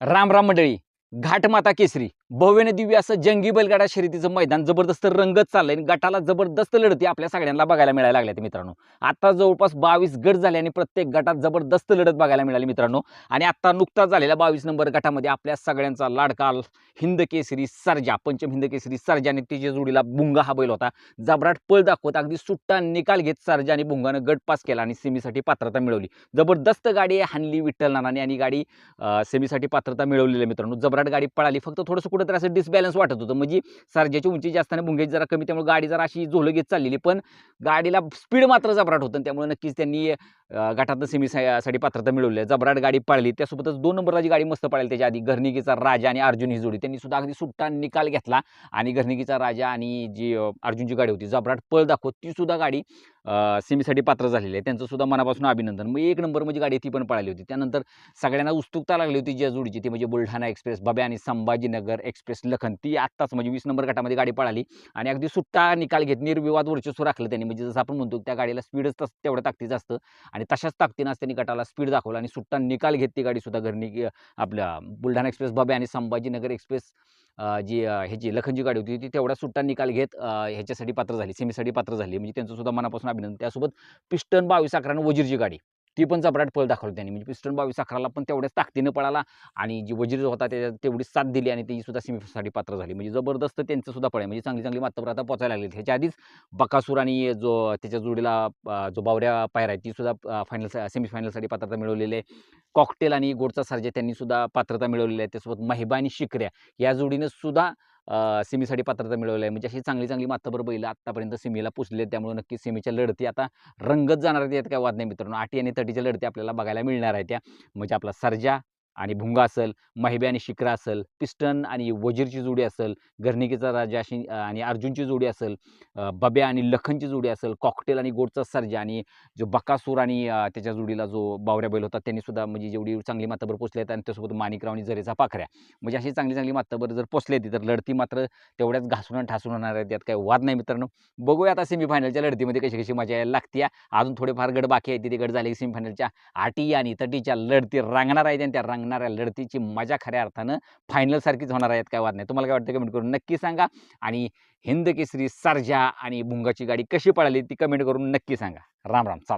राम राम मंडळी. घाटमाता केसरी. भव्यने दिव्य असं जंगी बैलगाडा शर्यतीचं मैदान जबरदस्त रंगत चाललंय आणि गटाला जबरदस्त लढती आपल्या सगळ्यांना बघायला मिळायला लागल्यात मित्रांनो. आता जवळपास बावीस गट झाले आणि प्रत्येक गटात जबरदस्त लढत बघायला मिळाली मित्रांनो. आणि आता नुकताच झालेल्या बावीस नंबर गटामध्ये आपल्या सगळ्यांचा लाडका हिंद केसरी सरजा पंचम हिंद केसरी सरजा आणि तिच्या जोडीला बुंगा हा बैल होता. जबराट पळ दाखवत अगदी सुट्टा निकाल घेत सरजा आणि बुंगानं गट पास केला आणि सेमीसाठी पात्रता मिळवली. जबरदस्त गाडी हानली विठ्ठल नानाने आणि गाडी सेमीसाठी पात्रता मिळवलेली मित्रांनो. जबराट गाडी पळाली फक्त थोडंसं कुठंतरी असं डिसबॅलन्स वाटत होतं. म्हणजे सर्जाची उंची जास्त आणि भुंग्याची जरा कमी त्यामुळे गाडी जरा अशी झोलं घेत चाललेली. पण गाडीला स्पीड मात्र जबराट होतं आणि त्यामुळे नक्कीच त्यांनी गटातनं सेमीसाठी पात्रता मिळवली. जबराट गाडी पाळली. त्यासोबतच दोन नंबरला जी गाडी मस्त पाळली त्याच्या आधी घरनिकीचा राजा आणि अर्जुन ही जोडी. त्यांनी सुद्धा अगदी सुट्टा निकाल घेतला आणि घरनिकीचा राजा आणि जी अर्जुनची गाडी होती जबराट पळ दाखवत ती सुद्धा गाडी सेमीसाठी पात्र झालेले आहे त्यांचं सुद्धा मनापासून अभिनंदन. मग एक नंबर म्हणजे गाडी ती पण पळाली होती. त्यानंतर सगळ्यांना उत्सुकता लागली होती ज्या जोडीची. ती म्हणजे बुलढाणा एक्सप्रेस बब्या आणि संभाजीनगर एक्सप्रेस लखन. ती आत्ताच म्हणजे वीस नंबर गटामध्ये गाडी पळाली आणि अगदी सुट्टा निकाल घेत निर्विवाद वर्चस्व राखलं त्यांनी. म्हणजे जसं आपण म्हणतो त्या गाडीला स्पीडच तस तेवढ्या ताकदीचं असतं आणि तशाच ताकदीनं आज त्यांनी गटाला स्पीड दाखवला आणि सुट्टा निकाल घेत ती गाडी सुद्धा घरनी आपल्या बुलढाणा एक्सप्रेस बब्या आणि संभाजीनगर एक्सप्रेस जी ह्याची लखनची गाडी होती ती तेवढा सुट्टा निकाल घेत ह्याच्यासाठी पात्र झाली सेमीसाठी पात्र झाली. म्हणजे त्यांचं सुद्धा मनापासून अभिनंदन. त्यासोबत पिस्टन बावीस अकरानं वजीरची गाडी. ती पण जबराट पळ दाखवली त्यांनी. म्हणजे पिस्टन बावीस अकराला पण तेवढ्याच ताकदीनं पळाला आणि जी वजीर होता त्याच्यात तेवढीच साथ दिली आणि ती सुद्धा सेमीसाठी पात्र झाली. म्हणजे जबरदस्त त्यांचं सुद्धा पळ आहे. म्हणजे चांगली चांगली मात्र आता पोचायला लागली ह्याच्या आधीच बकासूर आणि जो त्याच्या जोडीला जो बावऱ्या पायर आहे ती सुद्धा फायनल सेमीफायनलसाठी पात्रता मिळवलेली. आहे कॉकटेल आणि गोडचा सारजे त्यांनी सुद्धा पात्रता मिळवलेली आहे त्यासोबत महिबा आणि शिकऱ्या या जोडीनं सुद्धा सेमीसाठी पात्रता मिळवली आहे. म्हणजे अशी चांगली चांगली मातबर बैल आत्तापर्यंत सेमीला आहेत. त्यामुळे नक्की सेमीच्या लढती आता रंगत जाणार आहेत काय वाद नाही मित्रांनो. आठी आणि तटीच्या लढती आपल्याला बघायला मिळणार आहेत त्या म्हणजे आपला सर्जा आणि भुंगा असेल महिबे आणि शिकरा असेल पिस्टन आणि वजीरची जोडी असेल घरनिकीचा राजा अशी आणि अर्जुनची जोडी असेल बबे बब्या आणि लखनची जोडी असेल कॉकटेल आणि गोडचा सर्जा आणि जो बकासूर आणि त्याच्या जोडीला जो बावऱ्या बैल होता त्यांनी सुद्धा म्हणजे जेवढी चांगली मातबर पोचले आहेत आणि त्यासोबत माणिकराव आणि जरेचा पाखऱ्या. म्हणजे अशी चांगली चांगली मातबर जर पोचले ती तर लढती मात्र तेवढ्याच घासून ठासून होणार आहेत त्यात काही वाद नाही मित्रांनो. बघूया आता सेमीफायनलच्या लढतीमध्ये कशी कशी मजा यायला लागते. अजून थोडेफार गड बाकी आहे तिथे गड झाले की सेमीफायनलच्या आटी आणि तटीच्या लढती रांगणार आहेत आणि त्या रांग रंगणाऱ्या लढतीची मजा खऱ्या अर्थानं फायनल सारखीच होणार आहेत काय वाद नाही. तुम्हाला काय वाटतं कमेंट करून नक्की सांगा आणि हिंद केसरी सर्जा आणि भुंगाची गाडी कशी पळाली ती कमेंट करून नक्की सांगा. राम राम. चला.